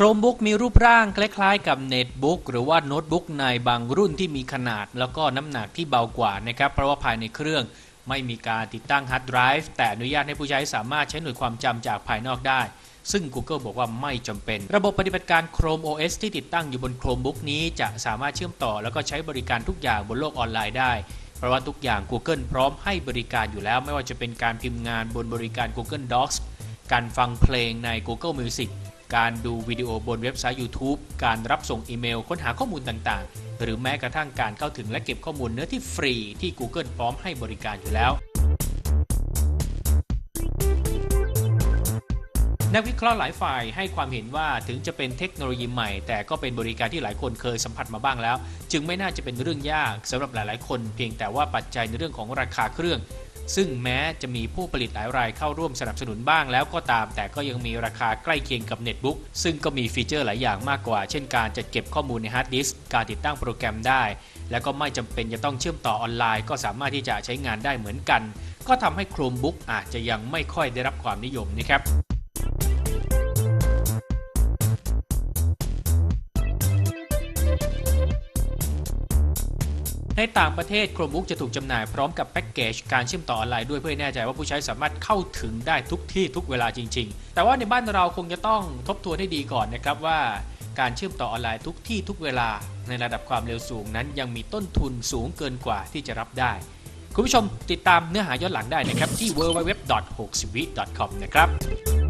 Chromebook มีรูปร่างคล้ายๆ กับ Netbook หรือว่าโน้ตบุ๊กในบางรุ่นที่มีขนาด แล้วก็น้ำหนักที่เบากว่านะครับ เพราะว่าภายในเครื่องไม่มีการติดตั้งฮาร์ดไดรฟ์แต่อนุญาตให้ผู้ใช้สามารถใช้หน่วยความจำจากภายนอกได้ ซึ่ง Google บอกว่าไม่จำเป็น ระบบปฏิบัติการ Chrome OS ที่ติดตั้งอยู่บน Chromebook นี้จะสามารถเชื่อมต่อ แล้วก็ใช้บริการทุกอย่างบนโลกออนไลน์ได้ เพราะว่าทุกอย่าง Google พร้อมให้บริการอยู่แล้ว ไม่ว่าจะเป็นการพิมพ์งานบนบริการ Google Docs การฟังเพลงใน Google Music การดูวิดีโอบนเว็บไซต์ YouTube การรับส่งอีเมล ค้นหาข้อมูลต่างๆ หรือแม้กระทั่งการเข้าถึงและเก็บข้อมูลเนื้อที่ฟรีที่ Google พร้อมให้บริการอยู่แล้ว นักวิเคราะห์หลายฝ่ายให้ความเห็นว่าถึงจะเป็นเทคโนโลยีใหม่ แต่ก็เป็นบริการที่หลายคนเคยสัมผัสมาบ้างแล้ว จึงไม่น่าจะเป็นเรื่องยากสำหรับหลายๆ คน เพียงแต่ว่าปัจจัยในเรื่องของราคาเครื่อง ซึ่งแม้จะมีผู้ผลิตหลายรายเข้าร่วมสนับสนุนบ้างแล้วก็ตาม แต่ก็ยังมีราคาใกล้เคียงกับเน็ตบุ๊กซึ่งก็มีฟีเจอร์หลายอย่างมากกว่า เช่นการจัดเก็บข้อมูลในฮาร์ดดิสก์การติดตั้งโปรแกรมได้ และก็ไม่จำเป็นจะต้องเชื่อมต่อออนไลน์ ก็สามารถที่จะใช้งานได้เหมือนกัน ก็ทำให้ Chromebook อาจจะยังไม่ค่อยได้รับความนิยมนะครับ ในต่างประเทศ Chromebook จะถูกจำหน่ายพร้อมกับแพ็กเกจการเชื่อมต่อออนไลน์ด้วยเพื่อแน่ใจว่าผู้ใช้สามารถเข้าถึงได้ทุกที่ทุกเวลาจริง ๆ แต่ว่าในบ้านเราคงจะต้องทบทวนให้ดีก่อนนะครับว่าการเชื่อมต่อออนไลน์ทุกที่ทุกเวลา ในระดับความเร็วสูงนั้น ยังมีต้นทุนสูงเกินกว่าที่จะรับได้ คุณผู้ชมติดตามเนื้อหาย้อนหลังได้นะครับที่ www.60vic.com นะครับ